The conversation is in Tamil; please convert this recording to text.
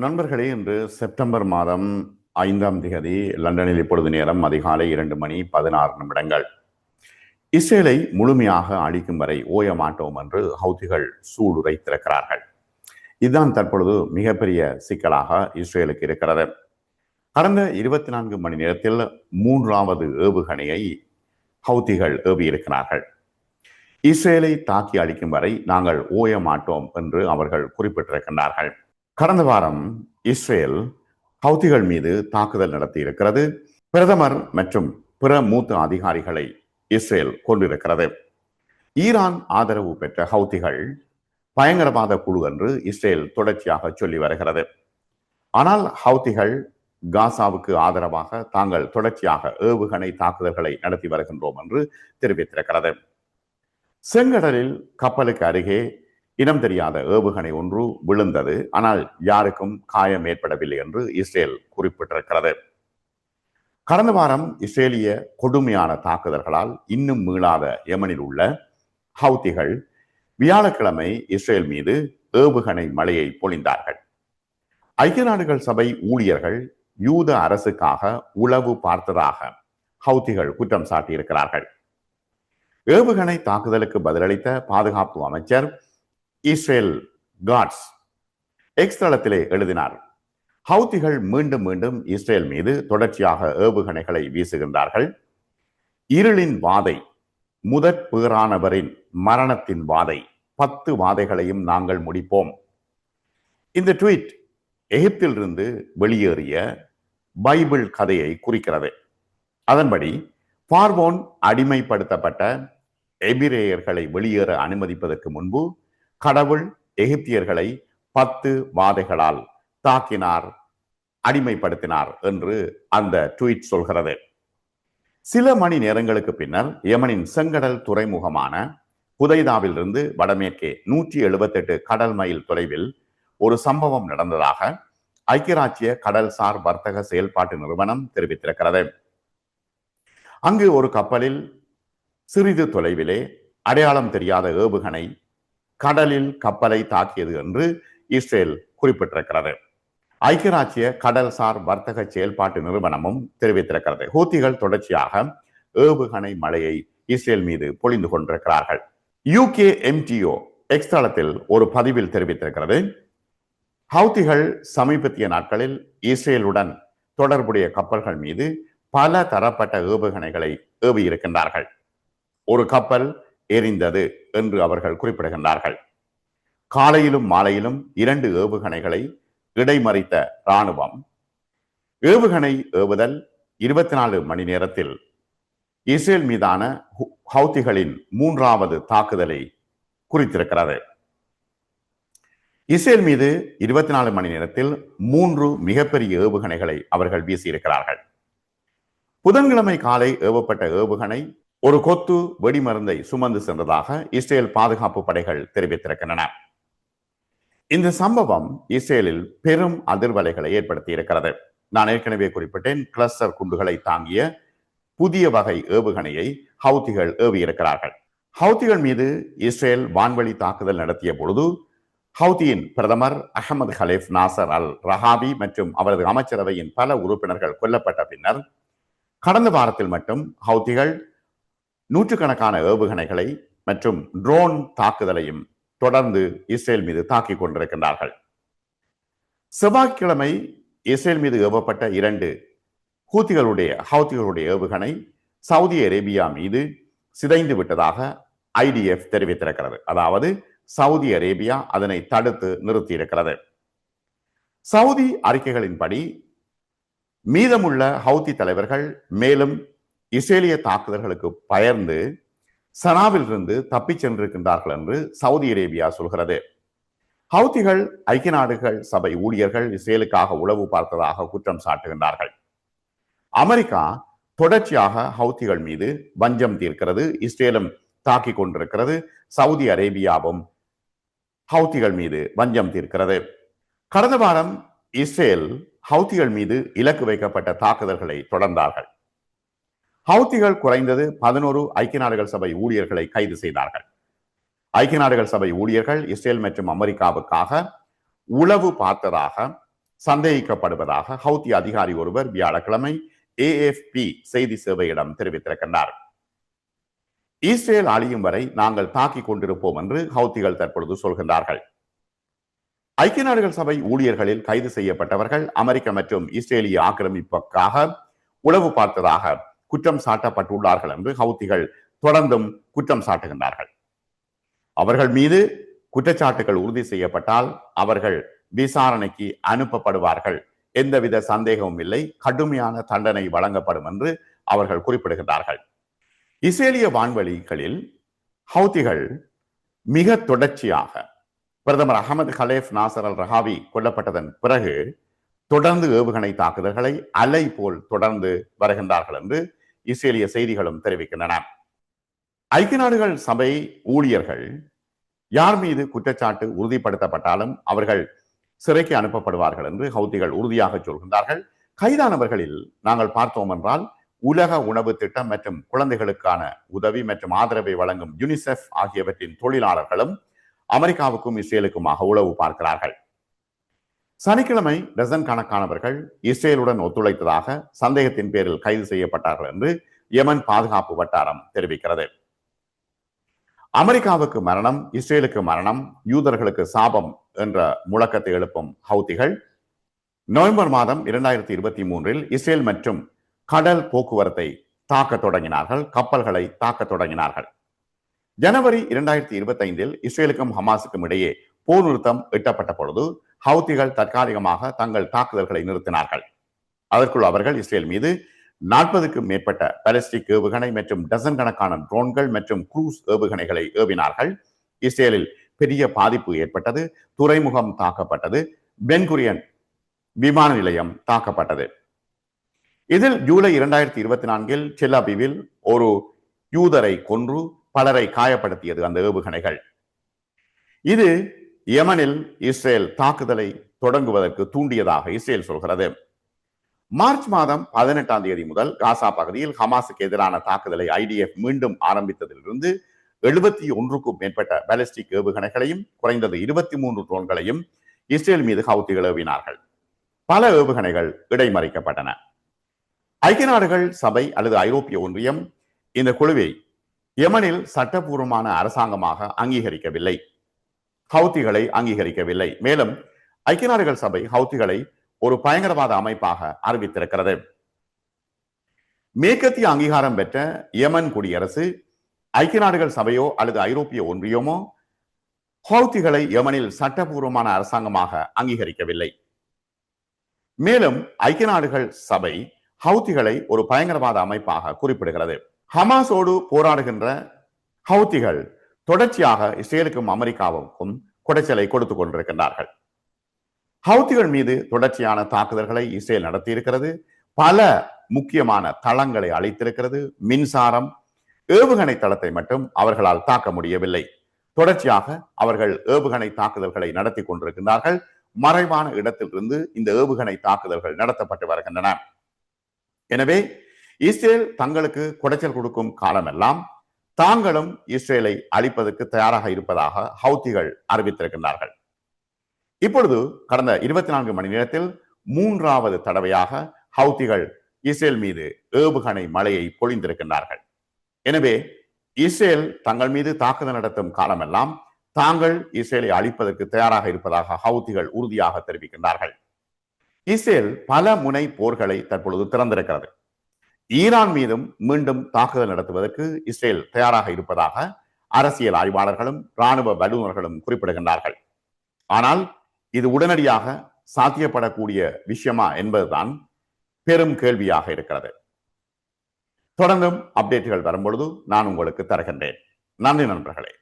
நண்பர்களே இன்று செப்டம்பர் மாதம் ஐந்தாம் தேதி லண்டனில் இப்பொழுது நேரம் அதிகாலை இரண்டு மணி பதினாறு நிமிடங்கள். இஸ்ரேலை முழுமையாக அழிக்கும் வரை ஓய மாட்டோம் என்று ஹவுதிகள் சூளுரைத்திருக்கிறார்கள் இதுதான் தற்பொழுது மிகப்பெரிய சிக்கலாக இஸ்ரேலுக்கு இருக்கிறது. கடந்த இருபத்தி நான்கு மணி நேரத்தில் மூன்றாவது ஏவுகணையை ஹவுதிகள் ஏவியிருக்கிறார்கள். இஸ்ரேலை தாக்கி அழிக்கும் வரை நாங்கள் ஓய மாட்டோம் என்று அவர்கள் குறிப்பிட்டிருக்கின்றார்கள். கடந்த வாரம் இஸ்ரேல் ஹவுதிகள் மீது தாக்குதல் நடத்தி இருக்கிறது பிரதமர் மற்றும் பிற மூத்த அதிகாரிகளை இஸ்ரேல் கொண்டிருக்கிறது ஈரான் ஆதரவு பெற்ற ஹவுதிகள் பயங்கரவாத குழு என்று இஸ்ரேல் தொடர்ச்சியாக சொல்லி வருகிறது. ஆனால் ஹவுதிகள் காசாவுக்கு ஆதரவாக தாங்கள் தொடர்ச்சியாக ஏவுகணை தாக்குதல்களை நடத்தி வருகின்றோம் என்று தெரிவித்திருக்கிறது. செங்கடலில் கப்பலுக்கு அருகே இனம் தெரியாத ஏவுகணை ஒன்று விழுந்தது. ஆனால் யாருக்கும் காயம் ஏற்படவில்லை என்று இஸ்ரேல் குறிப்பிட்டிருக்கிறது. கடந்த வாரம் இஸ்ரேலிய கொடுமையான தாக்குதல்களால் இன்னும் மீளாத யமனில் உள்ள ஹவுதிகள் வியாழக்கிழமை இஸ்ரேல் மீது ஏவுகணை மழையை பொழிந்தார்கள். ஐக்கிய நாடுகள் சபை ஊழியர்கள் யூத அரசுக்காக உளவு பார்த்ததாக ஹவுதிகள் குற்றம் சாட்டியிருக்கிறார்கள். ஏவுகணை தாக்குதலுக்கு பதிலளித்த பாதுகாப்பு அமைச்சர் இஸ்ரேல் காட்ஸ் எக்ஸ் தளத்திலே எழுதினார். ஹவுத்திகள் மீண்டும் மீண்டும் இஸ்ரேல் மீது தொடர்ச்சியாக ஏவுகணைகளை வீசுகின்றார்கள். இருளின் வாதை முதற் பேரானவரின் மரணத்தின் வாதை பத்து வாதைகளையும் நாங்கள் முடிப்போம். இந்த ட்வீட் எகிப்திலிருந்து வெளியேறிய பைபிள் கதையை குறிக்கிறது. அதன்படி பார்வோன் அடிமைப்படுத்தப்பட்ட எபிரேயர்களை வெளியேற அனுமதிப்பதற்கு முன்பு கடவுள் எகிப்தியர்களை பத்து வாதைகளால் தாக்கினார் அடிமைப்படுத்தினார் என்று அந்த ட்வீட் சொல்கிறது. சில மணி நேரங்களுக்கு பின்னர் யமனின் செங்கடல் துறைமுகமான புதைதாவிலிருந்து வடமேற்கே நூற்றி எழுபத்தெட்டு கடல் மைல் தொலைவில் ஒரு சம்பவம் நடந்ததாக ஐக்கியராச்சிய கடல்சார் வர்த்தக செயல்பாட்டு நிறுவனம் தெரிவித்திருக்கிறது. அங்கு ஒரு கப்பலில் சிறிது தொலைவிலே அடையாளம் தெரியாத ஏவுகணை கடலில் கப்பலை தாக்கியது என்று இஸ்ரேல் குறிப்பிட்டிருக்கிறது. ஐக்கிய ராஜ்ய கடல்சார் வர்த்தக செயல்பாட்டு நிறுவனமும் தெரிவித்திருக்கிறது. ஹூத்திகள் தொடர்ச்சியாக ஏவுகணை மழையை இஸ்ரேல் மீது பொழிந்து கொண்டிருக்கிறார்கள். யூகே எம்டிஓ எக்ஸ்தளத்தில் ஒரு பதிவில் தெரிவித்திருக்கிறது. ஹவுத்திகள் சமீபத்திய நாட்களில் இஸ்ரேலுடன் தொடர்புடைய கப்பல்கள் மீது பல தரப்பட்ட ஏவுகணைகளை ஏவியிருக்கின்றார்கள். ஒரு கப்பல் எரிந்தது என்று அவர்கள் குறிப்பிடுகின்றார்கள். காலையிலும் மாலையிலும் இரண்டு ஏவுகணைகளை இடைமறித்த இராணுவம். ஏவுகணை ஏவுதல் இருபத்தி நாலு மணி நேரத்தில் இஸ்ரேல் மீதான ஹவுத்திகளின் மூன்றாவது தாக்குதலை குறித்திருக்கிறது. இஸ்ரேல் மீது இருபத்தி நாலு மணி நேரத்தில் மூன்று மிகப்பெரிய ஏவுகணைகளை அவர்கள் வீசியிருக்கிறார்கள். புதன்கிழமை காலை ஏவப்பட்ட ஏவுகணை ஒரு கொத்து வெடிமருந்தை சுமந்து சென்றதாக இஸ்ரேல் பாதுகாப்பு படைகள் தெரிவித்திருக்கின்றன. இந்த சம்பவம் இஸ்ரேலில் பெரும் அதிர்வலைகளை ஏற்படுத்தி இருக்கிறது நான் ஏற்கனவே குறிப்பிட்டேன் கிளஸ்டர் குண்டுகளை தாங்கிய புதிய வகை ஏவுகணையை ஹவுத்திகள் ஏவியிருக்கிறார்கள். ஹவுத்திகள் மீது இஸ்ரேல் வான்வழி தாக்குதல் நடத்திய பொழுது ஹவுதியின் பிரதமர் அகமது ஹலீஃப் நாசர் அல் ரஹாபி மற்றும் அவரது அமைச்சரவையின் பல உறுப்பினர்கள் கொல்லப்பட்ட பின்னர் கடந்த வாரத்தில் மட்டும் ஹவுதிகள் நூற்றுக்கணக்கான ஏவுகணைகளை மற்றும் ட்ரோன் தாக்குதலையும் தொடர்ந்து இஸ்ரேல் மீது தாக்கிக் கொண்டிருக்கின்றார்கள். செவ்வாய்க்கிழமை இஸ்ரேல் மீது ஏவப்பட்ட இரண்டு ஹூத்திகளுடைய ஹவுத்திகளுடைய ஏவுகணை சவுதி அரேபியா மீது சிதைந்து விட்டதாக ஐடிஎஃப் தெரிவித்திருக்கிறது. அதாவது சவுதி அரேபியா அதனை தடுத்து நிறுத்தியிருக்கிறது. சவுதி அறிக்கைகளின்படி மீதமுள்ள ஹவுதி தலைவர்கள் மேலும் இஸ்ரேலிய தாக்குதல்களுக்கு பயர்ந்து சனாவில் இருந்து தப்பிச் சென்றிருக்கின்றார்கள் என்று சவுதி அரேபியா சொல்கிறது. ஹவுதிகள் ஐக்கிய நாடுகள் சபை ஊழியர்கள் இஸ்ரேலுக்காக உளவு பார்த்ததாக குற்றம் சாட்டுகின்றார்கள். அமெரிக்கா தொடர்ச்சியாக ஹவுதிகள் மீது வஞ்சம் தீர்க்கிறது இஸ்ரேலும் தாக்கிக் கொண்டிருக்கிறது சவுதி அரேபியாவும் ஹவுதிகள் மீது வஞ்சம் தீர்க்கிறது. கடந்த வாரம் இஸ்ரேல் ஹவுதிகள் மீது இலக்கு வைக்கப்பட்ட தாக்குதல்களை தொடர்ந்தார்கள். ஹவுத்திகள் குறைந்தது பதினோரு ஐக்கிய நாடுகள் சபை ஊழியர்களை கைது செய்தார்கள். ஐக்கிய நாடுகள் சபை ஊழியர்கள் இஸ்ரேல் மற்றும் அமெரிக்காவுக்காக உளவு பார்த்ததாக சந்தேகிக்கப்படுவதாக ஹவுத்தி அதிகாரி ஒருவர் வியாழக்கிழமை ஏஎஃப்பி செய்தி சேவையிடம் தெரிவித்திருக்கின்றார். இஸ்ரேல் அழியும் வரை நாங்கள் தாக்கிக் கொண்டிருப்போம் என்று ஹவுத்திகள் தற்பொழுது சொல்கின்றார்கள். ஐக்கிய நாடுகள் சபை ஊழியர்களில் கைது செய்யப்பட்டவர்கள் அமெரிக்க மற்றும் இஸ்ரேலிய ஆக்கிரமிப்புக்காக உளவு பார்த்ததாக குற்றம் சாட்டப்பட்டுள்ளார்கள் என்று ஹவுத்திகள் தொடர்ந்தும் குற்றம் சாட்டுகின்றார்கள். அவர்கள் மீது குற்றச்சாட்டுகள் உறுதி செய்யப்பட்டால் அவர்கள் விசாரணைக்கு அனுப்பப்படுவார்கள். எந்தவித சந்தேகமும் இல்லை. கடுமையான தண்டனை வழங்கப்படும் என்று அவர்கள் குறிப்பிடுகின்றார்கள். இஸ்ரேலிய வான்வழிகளில் ஹவுத்திகள் மிக தொடர்ச்சியாக பிரதமர் அகமது கலேஃப் நாசர் அல் ரஹாவி கொல்லப்பட்டதன் பிறகு தொடர்ந்து ஏவுகணை தாக்குதல்களை அலை போல் தொடர்ந்து வருகின்றார்கள் என்று இஸ்ரேலிய செய்திகளும் தெரிவிக்கின்றன. ஐக்கிய நாடுகள் சபை ஊழியர்கள் யார் மீது குற்றச்சாட்டு உறுதிப்படுத்தப்பட்டாலும் அவர்கள் சிறைக்கு அனுப்பப்படுவார்கள் என்று ஹவுதிகள் உறுதியாக சொல்கின்றார்கள். கைதானவர்களில் நாங்கள் பார்த்தோம் என்றால் உலக உணவு திட்டம் மற்றும் குழந்தைகளுக்கான உதவி மற்றும் ஆதரவை வழங்கும் யுனிசெஃப் ஆகியவற்றின் தொழிலாளர்களும் அமெரிக்காவுக்கும் இஸ்ரேலுக்குமாக உளவு பார்க்கிறார்கள். சனிக்கிழமை டசன் கணக்கானவர்கள் இஸ்ரேலுடன் ஒத்துழைத்ததாக சந்தேகத்தின் பேரில் கைது செய்யப்பட்டார்கள் என்று யமன் பாதுகாப்பு வட்டாரம் தெரிவிக்கிறது. அமெரிக்காவுக்கு மரணம் இஸ்ரேலுக்கு மரணம் யூதர்களுக்கு சாபம் என்ற முழக்கத்தை எழுப்பும் ஹவுதிகள் நவம்பர் மாதம் இரண்டாயிரத்தி இருபத்தி மூன்றில் இஸ்ரேல் மற்றும் கடல் போக்குவரத்தை தாக்க தொடங்கினார்கள் கப்பல்களை தாக்க தொடங்கினார்கள். ஜனவரி இரண்டாயிரத்தி இருபத்தி ஐந்தில் இஸ்ரேலுக்கும் ஹமாஸுக்கும் இடையே போர் நிறுத்தம் எட்டப்பட்ட பொழுது ஹவுத்திகள் தற்காலிகமாக தங்கள் தாக்குதல்களை நிறுத்தினார்கள். அதற்குள் அவர்கள் இஸ்ரேல் மீது நாற்பதுக்கும் மேற்பட்ட பாலிஸ்டிக் ஏவுகணை மற்றும் டசன் கணக்கான ட்ரோன்கள் மற்றும் குரூஸ் ஏவுகணைகளை ஏவினார்கள். இஸ்ரேலில் பெரிய பாதிப்பு ஏற்பட்டது துறைமுகம் தாக்கப்பட்டது பென்குரியன் விமான நிலையம் தாக்கப்பட்டது. இதில் ஜூலை இரண்டாயிரத்தி இருபத்தி நான்கில் செல்லாபிவில் ஒரு யூதரை கொன்று பலரை காயப்படுத்தியது அந்த ஏவுகணைகள். இது யமனில் இஸ்ரேல் தாக்குதலை தொடங்குவதற்கு தூண்டியதாக இஸ்ரேல் சொல்கிறது. மார்ச் மாதம் பதினெட்டாம் தேதி முதல் காசா பகுதியில் ஹமாஸுக்கு எதிரான தாக்குதலை ஐடிஎஃப் மீண்டும் ஆரம்பித்ததிலிருந்து எழுபத்தி ஒன்றுக்கும் மேற்பட்ட பாலிஸ்டிக் ஏவுகணைகளையும் குறைந்தது இருபத்தி மூன்று ட்ரோன்களையும் இஸ்ரேல் மீது ஹவுத்திகள் ஏவினார்கள் பல ஏவுகணைகள் இடைமறிக்கப்பட்டன. ஐக்கிய நாடுகள் சபை அல்லது ஐரோப்பிய ஒன்றியம் இந்த குழுவை யமனில் சட்டபூர்வமான அரசாங்கமாக அங்கீகரிக்கவில்லை. ஹவுத்திகளை அங்கீகரிக்கவில்லை. மேலும் ஐக்கிய நாடுகள் சபை ஹவுத்திகளை ஒரு பயங்கரவாத அமைப்பாக அறிவித்திருக்கிறது. மேற்கத்திய அங்கீகாரம் பெற்ற யமன் குடியரசு ஐக்கிய நாடுகள் சபையோ அல்லது ஐரோப்பிய ஒன்றியமோ ஹவுத்திகளை யமனில் சட்டபூர்வமான அரசாங்கமாக அங்கீகரிக்கவில்லை. மேலும் ஐக்கிய நாடுகள் சபை ஹவுத்திகளை ஒரு பயங்கரவாத அமைப்பாக குறிப்பிடுகிறது. ஹமாஸோடு போராடுகின்ற ஹவுத்திகள் தொடர்ச்சியாக இஸ்ரேலுக்கும் அமெரிக்காவுக்கும் குடைச்சலை கொடுத்துக் கொண்டிருக்கின்றார்கள். ஹவுத்திகள் மீது தொடர்ச்சியான தாக்குதல்களை இஸ்ரேல் நடத்தியிருக்கிறது. பல முக்கியமான தளங்களை அளித்திருக்கிறது மின்சாரம் ஏவுகணை தளத்தை மட்டும் அவர்களால் தாக்க முடியவில்லை. தொடர்ச்சியாக அவர்கள் ஏவுகணை தாக்குதல்களை நடத்தி கொண்டிருக்கின்றார்கள். மறைவான இடத்திலிருந்து இந்த ஏவுகணை தாக்குதல்கள் நடத்தப்பட்டு வருகின்றன. எனவே இஸ்ரேல் தங்களுக்கு குடைச்சல் கொடுக்கும் காலமெல்லாம் தாங்களும் இஸ்ரேலை அழிப்பதற்கு தயாராக இருப்பதாக ஹவுத்திகள் அறிவித்திருக்கின்றார்கள். இப்பொழுது கடந்த இருபத்தி நான்கு மணி நேரத்தில் மூன்றாவது தடவையாக ஹவுத்திகள் இஸ்ரேல் மீது ஏவுகணை மழையை பொழிந்திருக்கின்றார்கள். எனவே இஸ்ரேல் தங்கள் மீது தாக்குதல் நடத்தும் காலமெல்லாம் தாங்கள் இஸ்ரேலை அழிப்பதற்கு தயாராக இருப்பதாக ஹவுத்திகள் உறுதியாக தெரிவிக்கின்றார்கள். இஸ்ரேல் பல முனை போர்களை தற்பொழுது திறந்திருக்கிறது. ஈரான் மீதும் மீண்டும் தாக்குதல் நடத்துவதற்கு இஸ்ரேல் தயாராக இருப்பதாக அரசியல் ஆய்வாளர்களும் இராணுவ வல்லுநர்களும் குறிப்பிடுகின்றார்கள். ஆனால் இது உடனடியாக சாத்தியப்படக்கூடிய விஷயமா என்பதுதான் பெரும் கேள்வியாக இருக்கிறது. தொடர்ந்தும் அப்டேட்டுகள் வரும்பொழுது நான் உங்களுக்கு தருகின்றேன். நன்றி நண்பர்களே.